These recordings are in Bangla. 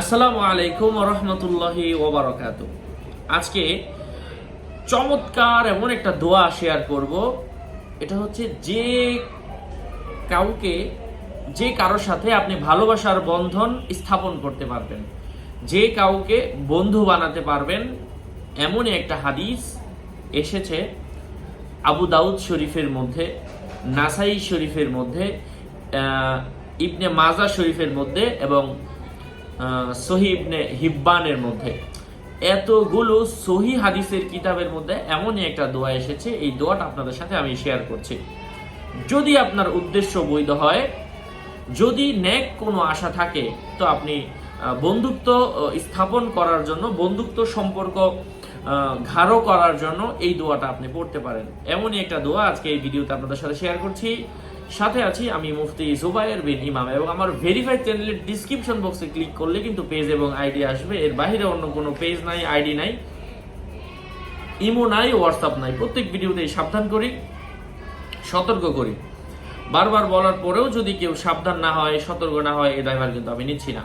আসসালামু আলাইকুম রহমতুল্লাহি ওবরাকাত আজকে চমৎকার এমন একটা দোয়া শেয়ার করব। এটা হচ্ছে যে কাউকে, যে কারোর সাথে আপনি ভালোবাসার বন্ধন স্থাপন করতে পারবেন, যে কাউকে বন্ধু বানাতে পারবেন, এমনই একটা হাদিস এসেছে আবু দাউদ শরীফের মধ্যে, নাসাই শরীফের মধ্যে ইবনে মাজা শরীফের মধ্যে এবং আহ, সহি ইবনে হিব্বানের মধ্যে। এতগুলো সহি হাদিসের কিতাবের মধ্যে এমনই একটা দোয়া এসেছে এই দোয়াটা আপনাদের সাথে আমি শেয়ার করছি। যদি আপনার উদ্দেশ্য বৈধ হয় যদি ন্যাক কোনো আশা থাকে তো আপনি বন্ধুত্ব স্থাপন করার জন্য বন্ধুত্ব সম্পর্ক গাঢ় করার জন্য এই দোয়াটা আপনি পড়তে পারেন। এমনই একটা দোয়া আজকে এই ভিডিওতে আপনাদের সাথে শেয়ার করছি। সাথে আছি আমি মুফতি জুবায়ের বিন ইমাম এবং আমার ভেরিফাইড চ্যানেলের ডিসক্রিপশন বক্সে ক্লিক করলে কিন্তু পেজ এবং আইডি আসবে। এর বাইরে অন্য কোনো পেজ নাই আইডি নাই, ইমো নাই হোয়াটসঅ্যাপ নাই। প্রত্যেক ভিডিওতেই সাবধান করি, সতর্ক করি। বারবার বলার পরেও যদি কেউ সাবধান না হয়, সতর্ক না হয়, এ ড্রাইভার কিন্তু আমি নিচ্ছি না।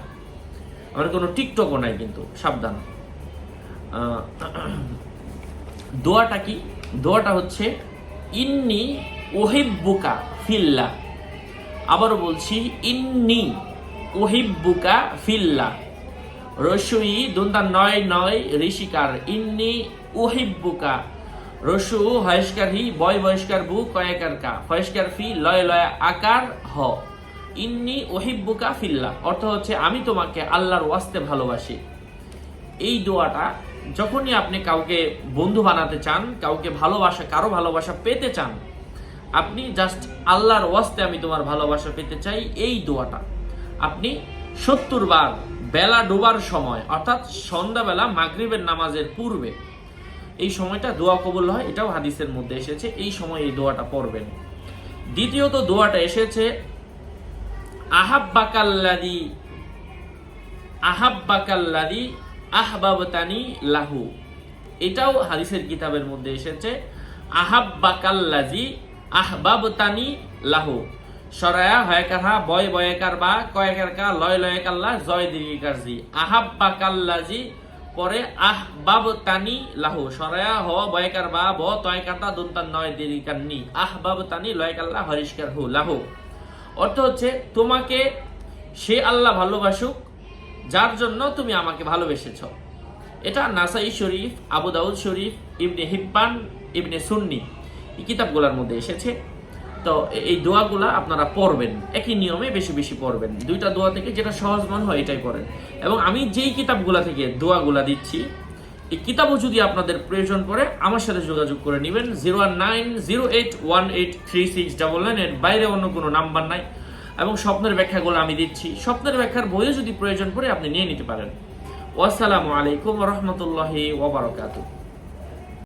আমার কোনো টিকটকও নাই কিন্তু, সাবধান। দোয়াটা কি? দোয়াটা হচ্ছে, ইন্নি ওহিব্বুকা ফিল্লা। আবারও বলছি, ইন্নি ওহিব্বুকা ফিল্লা। রসুই দুন্দা নয় নয় ঋষিকার, ইন্নি ওহিব্বুকা রসু হয়স্কার হি, বয় বয়স্কার বু, কয়েকার কা। ফয়স্কার ফি, লয় লয় আকার হ। ইন্নি ওহিব্বুকা ফিল্লা। অর্থ হচ্ছে, আমি তোমাকে আল্লাহর ওয়াস্তে ভালোবাসি। এই দোয়াটা যখনই আপনি কাউকে বন্ধু বানাতে চান, কাউকে ভালোবাসা, কারও ভালোবাসা পেতে চান আপনি জাস্ট আল্লাহর ওয়াস্তে আমি তোমার ভালোবাসা পেতে চাই এই দোয়াটা। আপনি সত্তর বার বেলা ডোবার সময়, অর্থাৎ সন্ধ্যাবেলা মাগরিবের নামাজের পূর্বে, এই সময়টা দোয়া কবুল হয়, এটাও হাদিসের মধ্যে এসেছে, এই সময় এই দোয়াটা পড়বেন। দ্বিতীয়ত দোয়াটা এসেছে, আহাব্বাকাল্লাদি আহাব্বাকাল্লাদি আহবাবতানি লাহু। এটাও হাদিসের কিতাবের মধ্যে এসেছে আহাব্বাকাল্লাজি আহবাবতানি লাহু। সরায়া, হয়কারহা, বয় বয়কার বা কয়েকার কা লয় লয়কাল্লা, জয় দীর্ঘিকার জি আহাব্বাকাল্লাজি, পরে আহবাবতানি লাহু। সরায়া, হ, বয়কার বা, ব, তয়কাতা, দুন্তান, নয় দীর্ঘিকার নি আহবাবতানি, লয়কাল্লা, হরিষ্কার হু, লাহু। অর্থ হচ্ছে, তোমাকে সে আল্লাহ ভালোবাসুক, যার জন্য তুমি আমাকে ভালোবেসেছ। এটা নাসাই শরীফ, আবু দাউদ শরীফ, ইবনে হিব্বান, ইবনে সুন্নি। এই কিতাবগুলোর মধ্যে এসেছে। তো এই দোয়াগুলা আপনারা পড়বেন, একই নিয়মে বেশি বেশি পড়বেন। দুইটা দোয়া থেকে যেটা সহজ মনে হয় এটাই পড়েন। এবং আমি যেই কিতাবগুলা থেকে দোয়াগুলা দিচ্ছি, এই কিতাবও যদি আপনাদের প্রয়োজন পড়ে, আমার সাথে যোগাযোগ করে নেবেন। Zero one nine zero eight one eight three six double nine এর বাইরে অন্য কোনো নাম্বার নাই। এবং স্বপ্নের ব্যাখ্যাগুলো আমি দিচ্ছি। স্বপ্নের ব্যাখ্যার বইও যদি প্রয়োজন পড়ে, আপনি নিয়ে নিতে পারেন। ওয়াসসালামু আলাইকুম রহমতুল্লাহি ওবরাকাতুহ